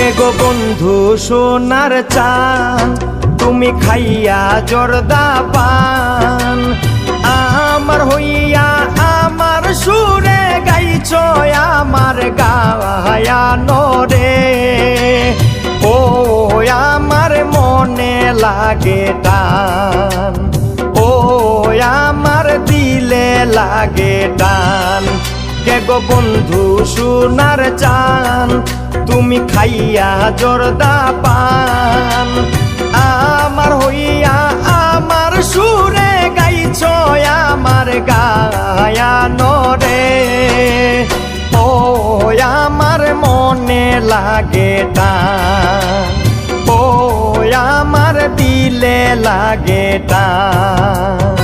কে গো বন্ধু সোনার চান, তুমি খাইয়া জর্দা পান। আমার হইয়া আমার সুরে গাইছ, আমার গায়া নরে। ও, আমার মনে লাগে টান। ও, আমার দিলে লাগে টান। কে গো বন্ধু সোনার চান তুমি খাইয়া জর্দা পান। আমার হইয়া, আমার সুরে গাইছ, আমার গায়া নরে। ও, আমার মনে লাগে টান। ও, আমার দিলে লাগে টান।